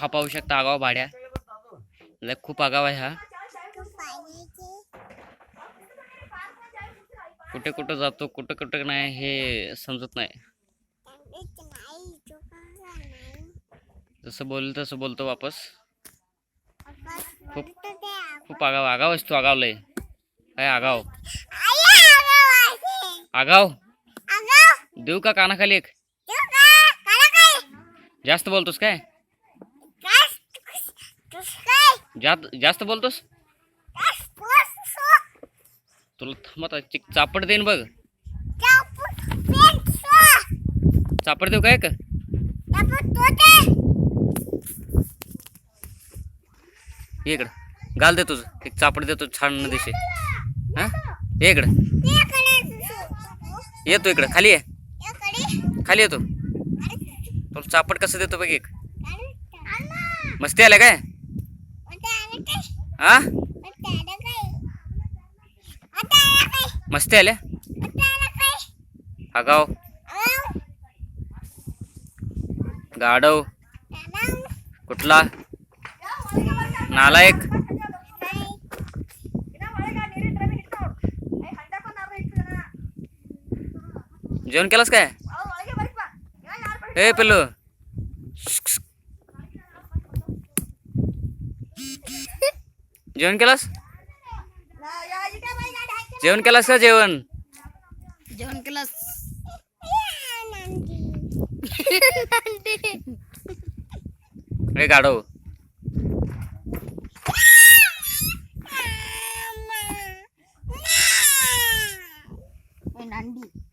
हा पाहू शकता आगाव भाड्या. लय खूप आगाव आहे हा. कुठे कुठं जातो कुठं कुठं नाही हे समजत नाही. जसं बोल तसं बोलतो वापस. खूप खूप आगाव आगाव असतो आगाव लय. काय आगाव. आगाव? देऊ का कानाखाली एक? जास्त बोलतोस काय? जास्त जास्त बोलतोस? तुला थांबत चिक चापड देईन बघ. चापड देऊ काय का? इकडं. घाल दे तुझं. एक चापड देतो छान दिशे. हा? इकडं. येतो इकडं. खाली ये. खाली येतो तुला चापड कसं देतो बघ एक. मस्ती आल्या काय? हा? मस्त आल्या? आगाव. गाडव कुठला? नालायक. जेवण केलंस काय? ए पिल्लू. Jeon kelas? Jeon kelas ka Jeon? Jeon kelas. Nanti. Nanti. Eh gado. Eh, Nanti.